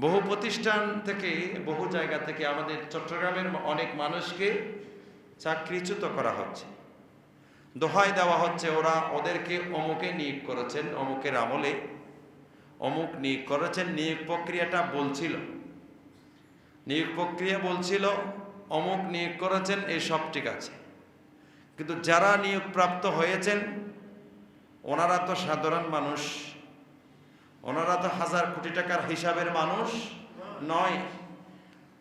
বহু প্রতিষ্ঠান থেকে, বহু জায়গা থেকে আমাদের চট্টগ্রামের অনেক মানুষকে চাকরিচ্যুত করা হচ্ছে। দোহাই দেওয়া হচ্ছে, ওরা ওদেরকে অমুকে নিয়োগ করেছেন, অমুকের আমলে অমুক নিয়োগ করেছেন, নিয়োগ প্রক্রিয়াটা বলছিল। নিয়োগ প্রক্রিয়া বলছিল, অমুক নিয়োগ করেছেন এই সব ঠিক আছে। কিন্তু যারা নিয়োগপ্রাপ্ত হয়েছেন, ওনারা তো সাধারণ মানুষ। ওনারা তো হাজার কোটি টাকার হিসাবের মানুষ, নয়।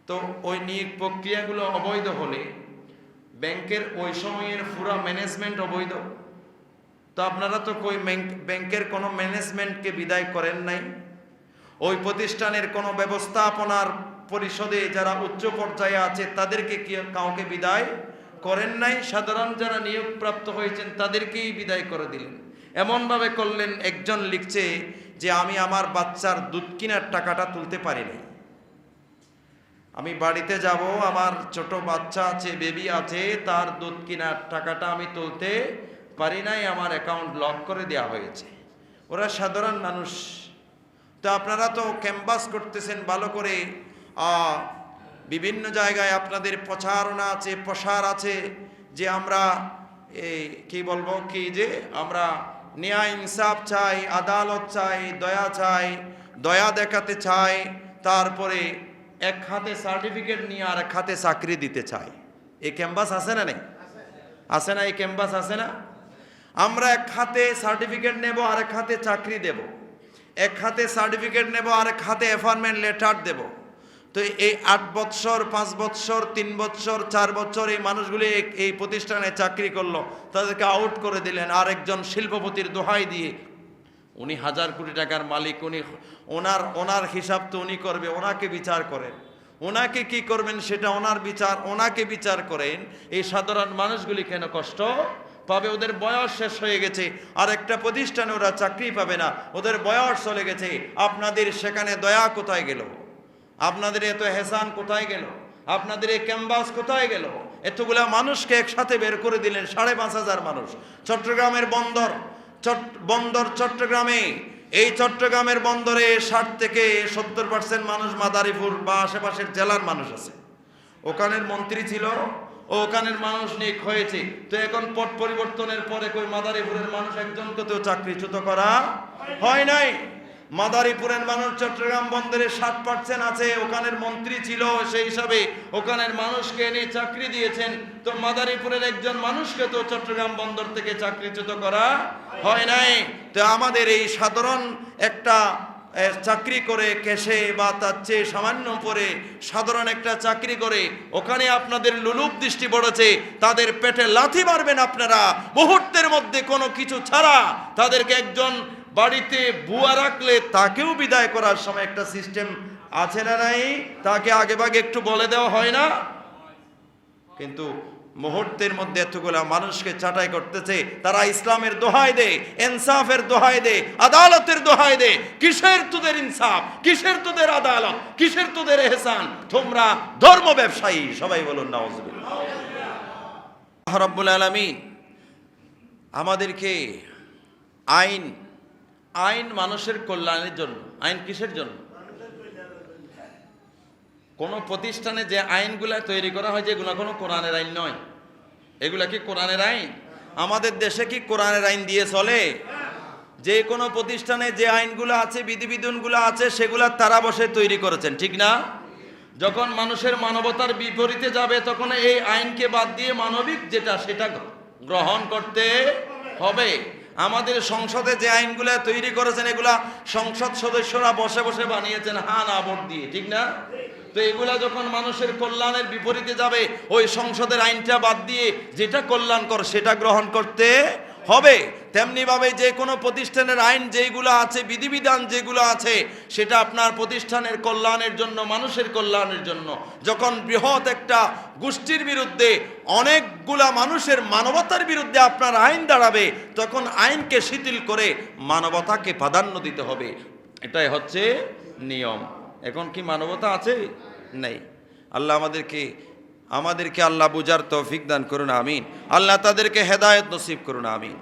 তো ওই নিয়োগ প্রক্রিয়াগুলো অবৈধ হলে ব্যাংকের ওই সময়ের পুরা ম্যানেজমেন্ট অবৈধ। তো আপনারা তো কই ব্যাংকের কোনো ম্যানেজমেন্টকে বিদায় করেন নাই? ওই প্রতিষ্ঠানের কোনো ব্যবস্থাপনার পরিষদে যারা উচ্চ পর্যায়ে আছে, তাদেরকে কাউকে বিদায় করেন নাই? সাধারণ যারা নিয়োগপ্রাপ্ত হয়েছেন, তাদেরকেই বিদায় করে দিলেন। এমনভাবে করলেন একজন লিখছে যে আমি আমার বাচ্চার দুধ কেনার টাকাটা তুলতে পারি নাই আমি বাড়িতে যাব, আমার ছোট বাচ্চা আছে বেবি আছে, তার দুধ কেনার টাকাটা আমি তুলতে পারি নাই, আমার অ্যাকাউন্ট লক করে দেওয়া হয়েছে। ওরা সাধারণ মানুষ। তো আপনারা তো ক্যাম্পাস করতেছেন ভালো করে। বিভিন্ন জায়গায় আপনাদের প্রচারণা আছে, প্রসার আছে, যে আমরা এই কী বলব, কি যে আমরা ন্যায় ইনসাফ চাই, আদালত চাই, দয়া চাই, দয়া দেখাতে চাই, তারপরে এক হাতে সার্টিফিকেট নিয়ে আর এক হাতে চাকরি দিতে চাই। এই ক্যাম্পাস আছে না নেই? আছে না, এই ক্যাম্পাস আছে না? আমরা এক হাতে সার্টিফিকেট নেব, আর এক হাতে চাকরি দেব। এক হাতে সার্টিফিকেট নেব, আর এক হাতে অ্যাপয়েন্টমেন্ট লেটার দেব। তো এই আট বৎসর, পাঁচ বৎসর, তিন বৎসর, চার বছর এই মানুষগুলি এই- প্রতিষ্ঠানে চাকরি করল। তাদেরকে আউট করে দিলেন আরেকজন শিল্পপতির দোহাই দিয়ে। উনি হাজার কোটি টাকার মালিক, উনি ওনার ওনার হিসাব তো উনি করবে, ওনাকে বিচার করেন। ওনাকে কি করবেন সেটা ওনার বিচার, ওনাকে বিচার করেন। এই সাধারণ মানুষগুলি কেন কষ্ট পাবে? ওদের বয়স শেষ হয়ে গেছে আর একটা প্রতিষ্ঠানে ওরা চাকরি পাবে না। ওদের বয়স চলে গেছে, আপনাদের সেখানে দয়া কোথায় গেল? আপনাদের এত হেসান কোথায় গেল? আপনাদের এই ক্যাম্পাস কোথায় গেল? এতগুলা মানুষকে একসাথে বের করে দিলেন সাড়ে পাঁচ হাজার মানুষ। চট্টগ্রামের বন্দর বন্দর চট্টগ্রামে। এই চট্টগ্রামের বন্দরে ষাট থেকে সত্তর পার্সেন্ট মানুষ মাদারীপুর বা আশেপাশের জেলার মানুষ আছে। ওখানের মন্ত্রী ছিল, ও ওখানের মানুষ নিয়োগ হয়েছে। তো এখন পট পরিবর্তনের পরে কই মাদারীপুরের মানুষ একজনকে তো চাকরিচ্যুত করা হয় নাই। মাদারীপুরের মানুষ চট্টগ্রাম বন্দরে ষাট পার্সেন্ট আছে, ওখানের মন্ত্রী ছিল সেই হিসাবে ওখানের মানুষকে এনে চাকরি দিয়েছেন। তো মাদারীপুরের একজন মানুষকে তো চট্টগ্রাম বন্দর থেকে চাকরিচ্যুত করা হয় নাই। তো আমাদের এই সাধারণ একটা চাকরি করে কেসে বা তার চেয়ে সামান্য পরে সাধারণ একটা চাকরি করে, ওখানে আপনাদের লুলুপ দৃষ্টি পড়েছে, তাদের পেটে লাথি মারবেন আপনারা। মুহূর্তের মধ্যে কোনো কিছু ছাড়া তাদেরকে একজন বাড়িতে বুয়া রাখলে তাকেও বিদায় করার সময় একটা সিস্টেম আছে না নাই? তাকে আগে ভাগে একটু বলে দেওয়া হয় না? কিন্তু মুহূর্তের মধ্যে এতগুলা মানুষকে চাটাই করতেছে, তারা ইসলামের দোহাই দে, ইনসাফের দোহাই দে, আদালতের দোহাই দে। কিসের তোদের ইনসাফ? কিসের তোদের আদালত? কিসের তোদের এহসান? তোমরা ধর্ম ব্যবসায়ী, সবাই বলুন নওয়াজ রব্বুল আলমিন আমাদেরকে আইন আইন মানুষের কল্যাণের জন্য, আইন কিসের জন্য? কোনো প্রতিষ্ঠানে যে আইনগুলা তৈরি করা হয় যেগুলো কোনো কোরআনের আইন নয়। এগুলা কি কোরআনের আইন? আমাদের দেশে কি কোরআনের আইন দিয়ে চলে? যে কোনো প্রতিষ্ঠানে যে আইনগুলো আছে, বিধিবিধানগুলো আছে, সেগুলা তারা বসে তৈরি করেছেন, ঠিক না? যখন মানুষের মানবতার বিপরীতে যাবে, তখন এই আইনকে বাদ দিয়ে মানবিক যেটা, সেটা গ্রহণ করতে হবে। আমাদের সংসদে যে আইনগুলো তৈরি করেছেন, এগুলা সংসদ সদস্যরা বসে বসে বানিয়েছেন হা না দিয়ে, ঠিক না? তো এগুলা যখন মানুষের কল্যাণের বিপরীতে যাবে, ওই সংসদের আইনটা বাদ দিয়ে যেটা কল্যাণ কর সেটা গ্রহণ করতে হবে। তেমনিভাবে যে কোনো প্রতিষ্ঠানের আইন যেগুলো আছে, বিধিবিধান যেগুলো আছে, সেটা আপনার প্রতিষ্ঠানের কল্যাণের জন্য, মানুষের কল্যাণের জন্য। যখন বৃহৎ একটা গোষ্ঠীর বিরুদ্ধে, অনেকগুলা মানুষের মানবতার বিরুদ্ধে আপনার আইন দাঁড়াবে, তখন আইনকে শিথিল করে মানবতাকে প্রাধান্য দিতে হবে। এটাই হচ্ছে নিয়ম। এখন কি মানবতা আছে? নেই। আল্লাহ আমাদেরকে আমাদেরকে আল্লাহ বুজার তৌফিক দান করুন আমিন। আল্লাহ তাদেরকে হেদায়ত নসিব করুন আমিন।